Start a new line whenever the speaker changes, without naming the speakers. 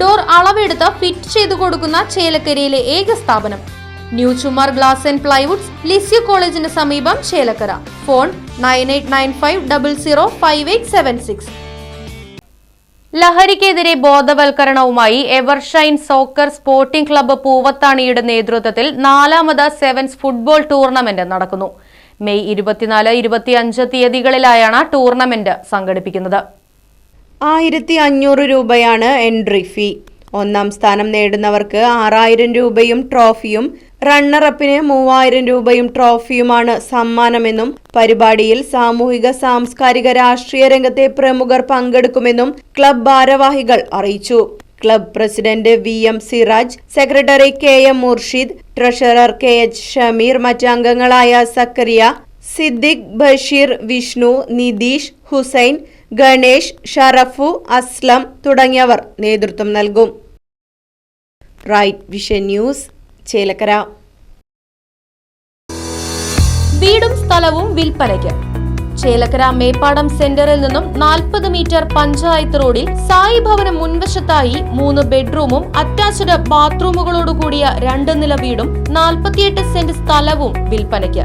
Door അളവെടുത്ത് fit ചെയ്തു കൊടുക്കുന്ന ചേലക്കരയിലെ ഏക സ്ഥാപനം. New Chumar glass and plywoods Lisieux കോളേജിന് സമീപം Chelakkara. Phone nine eight nine five double zero five eight seven six. ലഹരിക്കെതിരെ ബോധവൽക്കരണവുമായി എവർഷൈൻ സോക്കർ സ്പോർട്ടിംഗ് ക്ലബ്ബ് പൂവത്താണിയുടെ നേതൃത്വത്തിൽ നാലാമത് സെവൻസ് ഫുട്ബോൾ ടൂർണമെന്റ് നടക്കുന്നു. മെയ് ഇരുപത്തിനാല് ഇരുപത്തിയഞ്ച് തീയതികളിലായാണ് ടൂർണമെന്റ് സംഘടിപ്പിക്കുന്നത്.
ആയിരത്തി അഞ്ഞൂറ് രൂപയാണ് എൻട്രി ഫീ ഒന്നാം സ്ഥാനം നേടുന്നവർക്ക് ആറായിരം രൂപയും ട്രോഫിയും റണ്ണറപ്പിന് മൂവായിരം രൂപയും ട്രോഫിയുമാണ് സമ്മാനമെന്നും പരിപാടിയിൽ സാമൂഹിക സാംസ്കാരിക രാഷ്ട്രീയ രംഗത്തെ പ്രമുഖർ പങ്കെടുക്കുമെന്നും ക്ലബ് ഭാരവാഹികൾ അറിയിച്ചു. Club president V M Siraj secretary K M Murshid treasurer K H Shameer മറ്റ് അംഗങ്ങളായ സക്കറിയ സിദ്ദിഖ് ബഷീർ വിഷ്ണു നിതീഷ് ഹുസൈൻ ഗണേഷ് ഷറഫു അസ്ലം തുടങ്ങിയവർ നേതൃത്വം നൽകും. Right vision news Chelakkara.
വീടും സ്ഥലവും വിൽപ്പനയ്ക്ക്. ചേലക്കര മേപ്പാടം സെന്ററിൽ നിന്നും നാൽപ്പത് മീറ്റർ പഞ്ചായത്ത് റോഡിൽ സായി ഭവന് മുൻവശത്തായി മൂന്ന് ബെഡ്റൂമും അറ്റാച്ച്ഡ് ബാത്റൂമുകളോടുകൂടിയ രണ്ട് നില വീടും നാൽപ്പത്തിയെട്ട് സെന്റ് സ്ഥലവും വിൽപ്പനയ്ക്ക്.